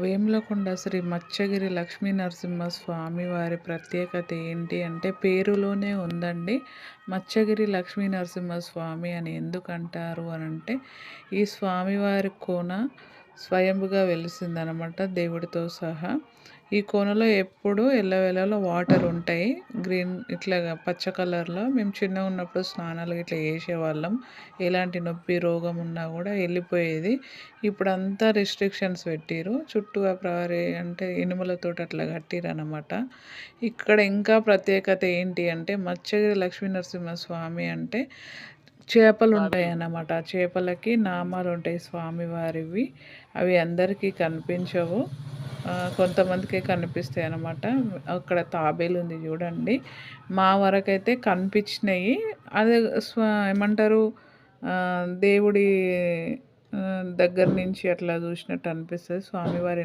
వేములకొండ శ్రీ మత్స్యగిరి లక్ష్మీ నరసింహ స్వామి వారి ప్రత్యేకత ఏంటి అంటే పేరులోనే ఉందండి మత్స్యగిరి లక్ష్మీ నరసింహ స్వామి అని ఎందుకంటారు అని అంటే ఈ స్వామివారి కోన స్వయంగా వెలిసిందనమాట దేవుడితో సహా. ఈ కోనలో ఎప్పుడు ఎల్లవేళలో వాటర్ ఉంటాయి. గ్రీన్ ఇట్లా పచ్చ కలర్లో మేము చిన్నగా ఉన్నప్పుడు స్నానాలు ఇట్లా చేసేవాళ్ళం. ఎలాంటి నొప్పి రోగం ఉన్నా కూడా వెళ్ళిపోయేది. ఇప్పుడు అంతా రిస్ట్రిక్షన్స్ పెట్టిరు చుట్టూ ప్రహరీ అంటే ఇనుములతో అట్లా కట్టిరు అనమాట ఇక్కడ ఇంకా ప్రత్యేకత ఏంటి అంటే మత్స్యగిరి లక్ష్మీనరసింహస్వామి స్వామి అంటే చేపలు ఉంటాయి అన్నమాట చేపలకి నామాలు ఉంటాయి స్వామివారివి. అవి అందరికీ కనిపించవు. కొంతమందికే కనిపిస్తాయి అన్నమాట. అక్కడ తాబేలు ఉంది చూడండి. మా వరకైతే కనిపించినాయి. అదే స్వ ఏమంటారు? దేవుడి దగ్గర నుంచి అట్లా చూసినట్టు అనిపిస్తుంది. స్వామివారి